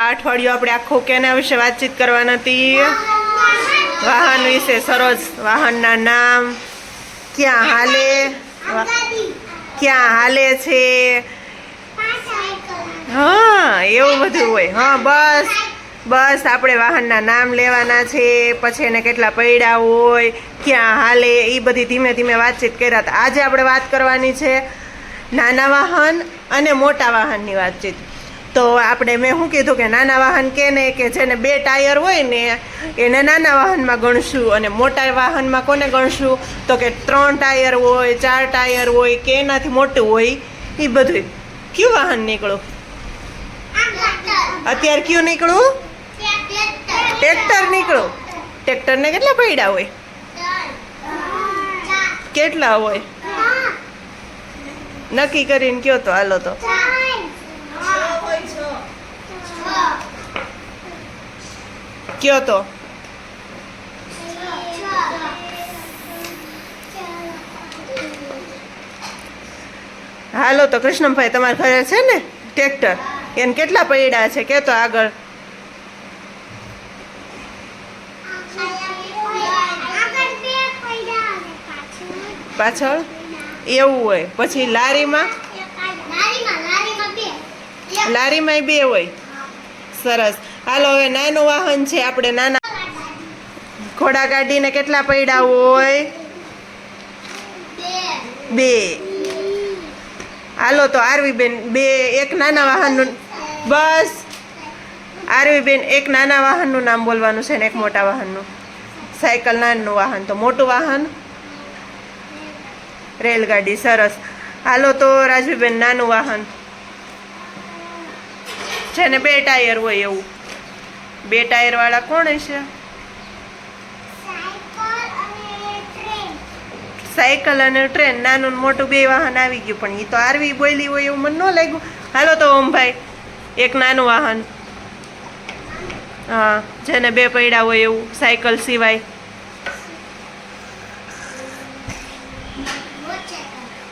આ અઠવાડિયું આપણે આખું કેના વિશે વાતચીત કરવાના હતી? વાહન વિશે સરસ વાહનના નામ. ક્યાં હાલે? ક્યાં હાલે છે? હા, એવું બધું હોય. હા, બસ. બસ, આપણે વાહનના નામ લેવાના છે. પછી એને કેટલા પૈડા હોય, ક્યાં હાલે એ બધી ધીમે ધીમે વાતચીત કર્યા હતા. આજે આપણે વાત કરવાની છે નાના વાહન અને મોટા વાહનની વાતચીત. તો આપણે મેં શું કીધું કે નાના વાહન કે ને કે જેને બે ટાયર હોય ને, એને નાના વાહનમાં ગણશું અને મોટા વાહનમાં કોને ગણશું? તો કે ત્રણ ટાયર હોય, ચાર ટાયર હોય કે એનાથી મોટું હોય એ બધું કયું વાહન નીકળું અત્યારે કયું નીકળું ટ્રેક્ટર નીકળું ટ્રેક્ટરને કેટલા પૈડા હોય? કેટલા હોય? નક્કી કરીને કયો તો, હાલો તો. કયો તો હાલો તો કૃષ્ણભાઈ તમારા ઘરે છે ને ટ્રેક્ટર? એને કેટલા પૈડા છે? કે તો આગળ. પાછળ? એવું હોય. પછી લારીમાં? લારીમાંય બે હોય. સરસ. હાલો, હવે નાનું વાહન છે આપણે નાના ઘોડા ગાડીને કેટલા પૈડા હોય? બે. હાલો, તો આરવી બેન બે, એક નાના વાહનનું બસ. આરવી બેન એક નાના વાહનનું નામ બોલવાનું છે ને એક મોટા વાહનનું. સાયકલ નાનું વાહન, તો મોટું વાહન? રેલગાડી, સરસ. હાલો, તો રાજવીબેન, નાનું વાહન. છે ને બે ટાયર હોય એવું. બે ટાયર વાળા કોણ હશે સાયકલ અને ટ્રેન. નાનું મોટું બે વાહન આવી ગયું, પણ એ તો આરવી બોલી હોય એવું મને ન લાગ્યું. હાલો તો ઓમભાઈ, એક નાનું વાહન. હા, જેને બે પૈડા હોય એવું, સાયકલ સિવાય.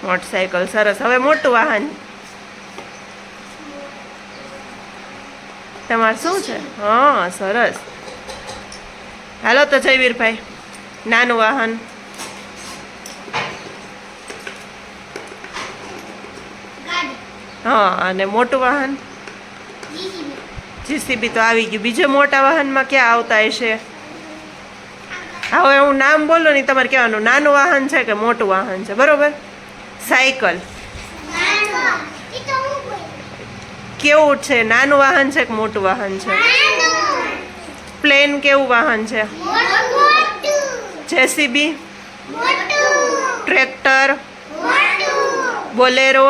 મોટરસાયકલ, સરસ. હવે મોટું વાહન. તમારે શું છે? હા, સરસ. હાલો તો જયવીરભાઈ નાનું વાહન. હા, અને મોટું વાહન? જીસીબી તો આવી ગયું. બીજા મોટા વાહનમાં ક્યાં આવતા હશે? હવે હું નામ બોલું ને તમારે કહેવાનું. નાનું વાહન છે કે મોટું વાહન છે? બરોબર? સાયકલ. કેવું છે? નાનું વાહન છે કે મોટું વાહન છે? પ્લેન કેવું વાહન છે? JCB? Tractor? Bolero?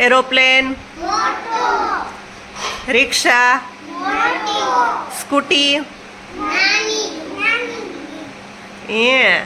Aeroplane? Rickshaw? Scooty? એ